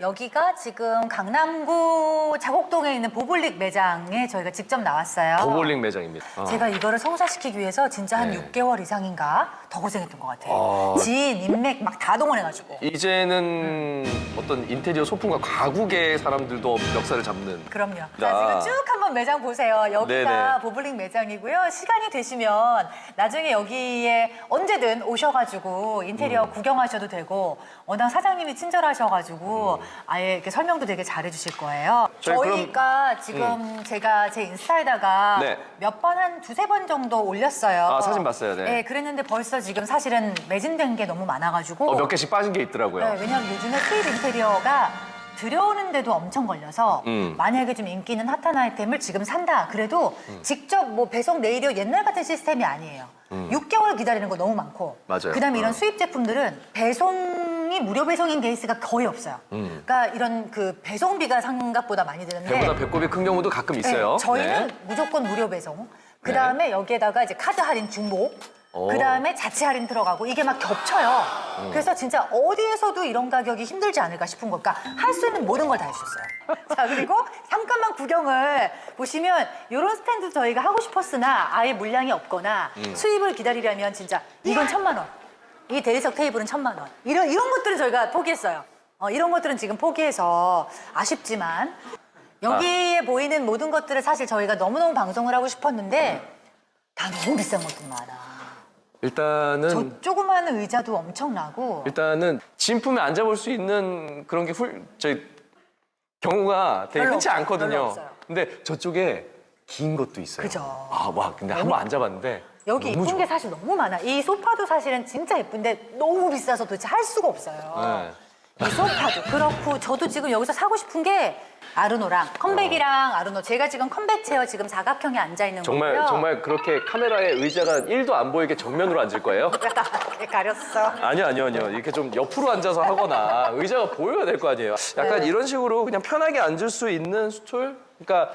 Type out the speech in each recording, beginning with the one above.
여기가 지금 강남구 자곡동에 있는 보블릭 매장에 저희가 직접 나왔어요. 보볼링 매장입니다. 어. 제가 이거를 성사시키기 위해서 진짜 한 네. 6개월 이상인가 더 고생했던 것 같아요. 아. 지인, 인맥 막 다 동원해가지고. 이제는 어떤 인테리어 소품과 가구계 사람들도 역사를 잡는 그럼요. 자. 자, 지금 쭉 한번 매장 보세요. 여기가 네네. 보블링 매장이고요. 시간이 되시면 나중에 여기에 언제든 오셔가지고 인테리어 구경하셔도 되고 워낙 사장님이 친절하셔가지고 아예 이렇게 설명도 되게 잘해주실 거예요. 저희 그럼- 저희가 지금 제가 제 인스타에다가 네. 몇 번 한 두세 번 정도 올렸어요. 아, 사진 봤어요. 네. 그랬는데 벌써 지금 사실은 매진된 게 너무 많아가지고 어, 몇 개씩 빠진 게 있더라고요. 네, 왜냐하면 요즘에 수입 인테리어가 들여오는데도 엄청 걸려서 음. 만약에 좀 인기 있는 핫한 아이템을 지금 산다 그래도 직접 뭐 배송 내일이요 옛날 같은 시스템이 아니에요. 6개월 기다리는 거 너무 많고 음. 맞아요. 그다음에 이런 어. 수입 제품들은 배송이 무료 배송인 케이스가 거의 없어요. 음. 그러니까 이런 그 배송비가 생각보다 많이 드는데 배보다 배꼽이 큰 경우도 가끔 있어요. 네, 저희는 네. 무조건 무료 배송. 그 다음에 여기에다가 이제 카드 할인 중복. 오. 음. 그 다음에 자체 할인 들어가고 이게 막 겹쳐요. 그래서 진짜 어디에서도 이런 가격이 힘들지 않을까 싶은 것. 그러니까 할 수 있는 모든 걸다 해주셨어요. 자 그리고 잠깐만 구경을 보시면 이런 스탠드 저희가 하고 싶었으나 아예 물량이 없거나 음. 수입을 기다리려면 진짜 이건 천만 원. 이 대리석 테이블은 천만 원. 이런 이런 것들은 저희가 포기했어요. 어, 이런 것들은 지금 포기해서 아쉽지만 여기에 보이는 모든 것들을 사실 저희가 너무너무 방송을 하고 싶었는데 다 너무 비싼 것들 많아. 일단은 저 조그마한 의자도 엄청나고 일단은 진품에 앉아볼 수 있는 그런 게 훌, 저희 경우가 되게 별로 흔치 없어요. 않거든요. 없어요. 근데 저쪽에 긴 것도 있어요. 그죠. 아, 와, 근데 한번 앉아봤는데 여기 너무 이쁜 좋아. 게 사실 너무 많아. 이 소파도 사실은 진짜 예쁜데 너무 비싸서 도대체 할 수가 없어요. 네. 이 소파도 그렇고 저도 지금 여기서 사고 싶은 게 아르노랑 컴백이랑 아르노 제가 지금 컴백 체어 지금 사각형에 앉아 있는 정말 거고요. 정말 그렇게 카메라에 의자가 1도 안 보이게 정면으로 앉을 거예요? 네, 가렸어. 아니요, 아니요, 아니요. 이렇게 좀 옆으로 앉아서 하거나 의자가 보여야 될 거 아니에요. 약간 네. 이런 식으로 그냥 편하게 앉을 수 있는 스툴? 그러니까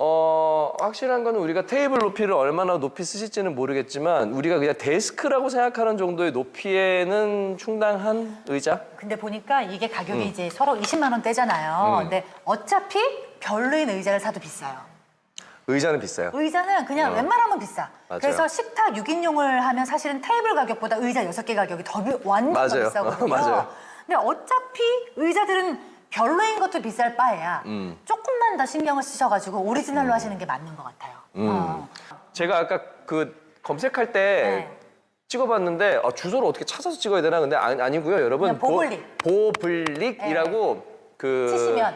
어, 확실한 거는 우리가 테이블 높이를 얼마나 높이 쓰실지는 모르겠지만 우리가 그냥 데스크라고 생각하는 정도의 높이에는 충당한 의자? 근데 보니까 이게 가격이 음. 이제 서로 20만 원대잖아요. 근데 어차피 별로인 의자를 사도 비싸요. 의자는 비싸요. 의자는 그냥 어. 웬만하면 비싸. 맞아요. 그래서 식탁 6인용을 하면 사실은 테이블 가격보다 의자 6개 가격이 더 비- 완전 더 맞아요. 비싸거든요. 맞아요. 근데 어차피 의자들은 별로인 것도 비쌀 바에야 음. 조금만 더 신경을 쓰셔가지고 오리지널로 하시는 게 맞는 것 같아요. 음. 어. 제가 아까 그 검색할 때 네. 찍어봤는데 아, 주소를 어떻게 찾아서 찍어야 되나 근데 아니, 아니고요 여러분 그냥 보블릭. 보, 보블릭이라고 그 치시면.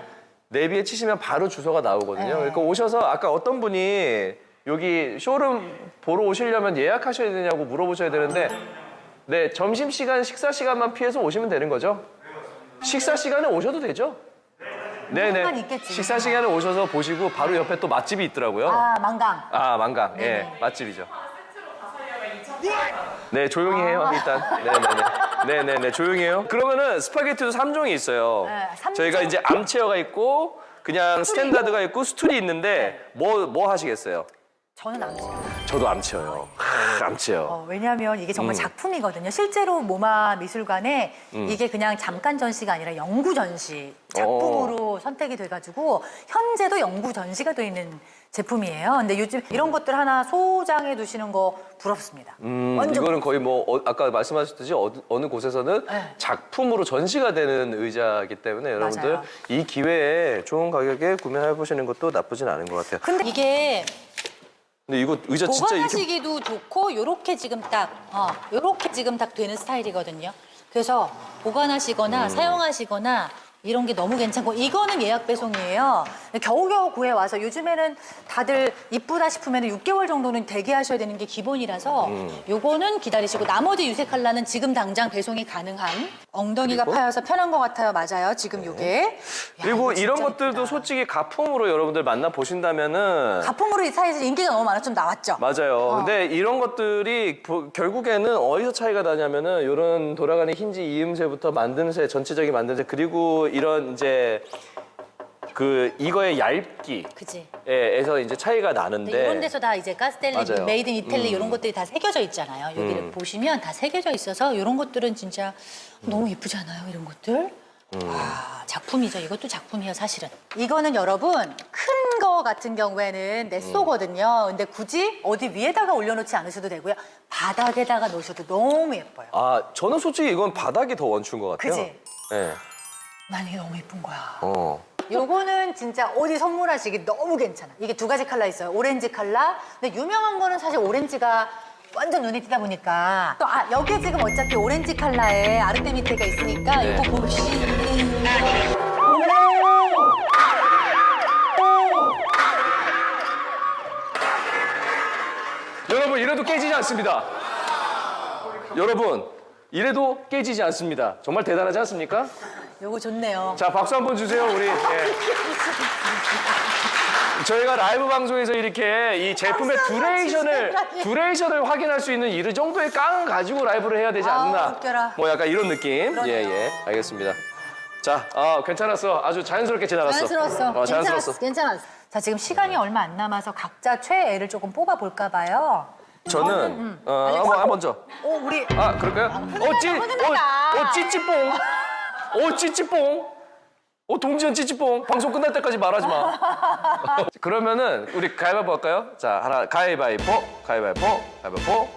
내비에 치시면 바로 주소가 나오거든요 네. 그러니까 오셔서 아까 어떤 분이 여기 쇼룸 보러 오시려면 예약하셔야 되냐고 물어보셔야 되는데 네 점심 시간 식사 시간만 피해서 오시면 되는 거죠 식사 시간에 오셔도 되죠 네네 상관 있겠지. 식사 시간에 오셔서 보시고 바로 옆에 또 맛집이 있더라고요 아 망강. 아 망강 예 네네. 맛집이죠. 네 조용히 해요 일단. 네네네. 네네네 조용히 해요. 그러면은 스파게티도 3종이 있어요. 네, 삼 저희가 종? 이제 암체어가 있고 그냥 스탠다드가 있고 스툴이 있는데 뭐 뭐 하시겠어요? 저는 안 돼요. 저도 암체어요. 크, 암체어. 어, 왜냐하면 이게 정말 음. 작품이거든요. 실제로 모마 미술관에 이게 그냥 잠깐 전시가 아니라 영구 전시 작품으로 선택이 돼가지고 현재도 영구 전시가 돼 있는 제품이에요. 근데 요즘 이런 것들 하나 소장해 두시는 거 부럽습니다. 음, 완전 이거는 거의 뭐 어, 아까 말씀하셨듯이 어, 어느 곳에서는 네. 작품으로 전시가 되는 의자이기 때문에 여러분들 맞아요. 이 기회에 좋은 가격에 구매해 보시는 것도 나쁘진 않은 것 같아요. 근데 이게 근데 이거 의자 진짜 이렇게 보관하시기도 좋고 요렇게 지금 딱 어, 요렇게 지금 딱 되는 스타일이거든요. 그래서 보관하시거나 사용하시거나 이런 게 너무 괜찮고 이거는 예약 배송이에요. 겨우겨우 구해 와서 요즘에는 다들 이쁘다 싶으면 6개월 정도는 대기하셔야 되는 게 기본이라서 요거는 기다리시고 나머지 유색 컬러는 지금 당장 배송이 가능한 엉덩이가 그리고? 파여서 편한 것 같아요. 맞아요. 지금 요게. 야, 그리고 이거 이런 것들도 이쁘다. 솔직히 가품으로 여러분들 만나 보신다면은 가품으로 이 사이즈 인기가 너무 많아 좀 나왔죠. 맞아요. 어. 근데 이런 것들이 보- 결국에는 어디서 차이가 나냐면은 이런 돌아가는 힌지 이음새부터 만듦새 전체적인 만듦새 그리고 이런 이제 그 이거의 얇기 그지. 에서 이제 차이가 나는데 이런 데서 다 이제 가스텔리, 맞아요. 메이드 인 이탈리 음. 이런 것들이 다 새겨져 있잖아요. 여기를 음. 보시면 다 새겨져 있어서 이런 것들은 진짜 너무 예쁘지 않아요? 이런 것들? 아, 작품이죠. 이것도 작품이에요, 사실은. 이거는 여러분 큰 거 같은 경우에는 넷소거든요. 근데 굳이 어디 위에다가 올려놓지 않으셔도 되고요. 바닥에다가 놓으셔도 너무 예뻐요. 아 저는 솔직히 이건 바닥이 더 원추인 것 같아요. 그지? 네. 난 이게 너무 예쁜 거야. 어. 요거는 진짜 어디 선물하시기 너무 괜찮아. 이게 두 가지 컬러 있어요. 오렌지 컬러. 근데 유명한 거는 사실 오렌지가 완전 눈에 띄다 보니까 또 아, 여기에 지금 어차피 오렌지 컬러에 아르테미테가 있으니까 네. 이거 보시는 여러분 이래도 깨지지 않습니다. 여러분 이래도 깨지지 않습니다. 정말 대단하지 않습니까? 요거 좋네요. 자 박수 한번 주세요 우리. 예. 저희가 라이브 방송에서 이렇게 이 제품의 박수 한번 두레이션을 주세요. 두레이션을 확인할 수 있는 이 정도의 깡 가지고 라이브를 해야 되지 아우, 않나? 웃겨라. 뭐 약간 이런 느낌. 그러네요. 예 예 알겠습니다. 자, 아 괜찮았어. 아주 자연스럽게 지나갔어. 자연스러웠어. 어, 자연스러웠어. 괜찮았어. 괜찮았어. 자, 지금 시간이 얼마 안 남아서 각자 최애를 조금 뽑아볼까 봐요. 저는 어, 알렉스. 한번 아, 먼저. 오, 우리 아 그럴까요? 어, 찌. 어, 어, 찌찌뽕. 어, 찌찌뽕. 어, 동지연 찌찌뽕. 방송 끝날 때까지 말하지 마. 그러면은 우리 가위바위보 할까요? 자, 하나 가위바위보, 가위바위보, 가위바위보.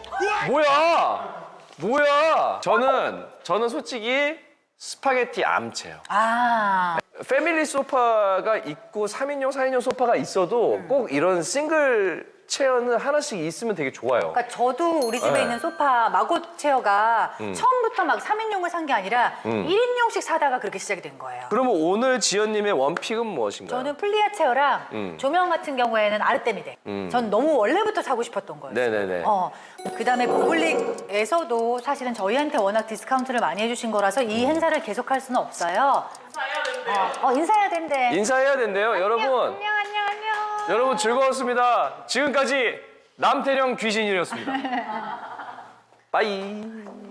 뭐야? 뭐야? 저는 저는 솔직히 스파게티 암체요. 아, 패밀리 소파가 있고 3인용, 4인용 소파가 있어도 음. 꼭 이런 싱글 체어는 하나씩 있으면 되게 좋아요. 그러니까 저도 우리 집에 네. 있는 소파 마고 체어가 처음부터 막 3인용을 산 게 아니라 음. 1인용씩 사다가 그렇게 시작이 된 거예요. 그러면 오늘 지연님의 원픽은 무엇인가요? 저는 플리아 체어랑 음. 조명 같은 경우에는 아르테미데. 음. 전 너무 원래부터 사고 싶었던 거예요. 네네네. 어, 그다음에 고블릭에서도 사실은 저희한테 워낙 디스카운트를 많이 해주신 거라서 음. 이 행사를 계속할 수는 없어요. 어, 어, 인사해야 된대. 인사해야 된대요, 여러분. 안녕 안녕 안녕. 여러분 즐거웠습니다. 지금까지 남태령 귀신이었습니다. 빠이.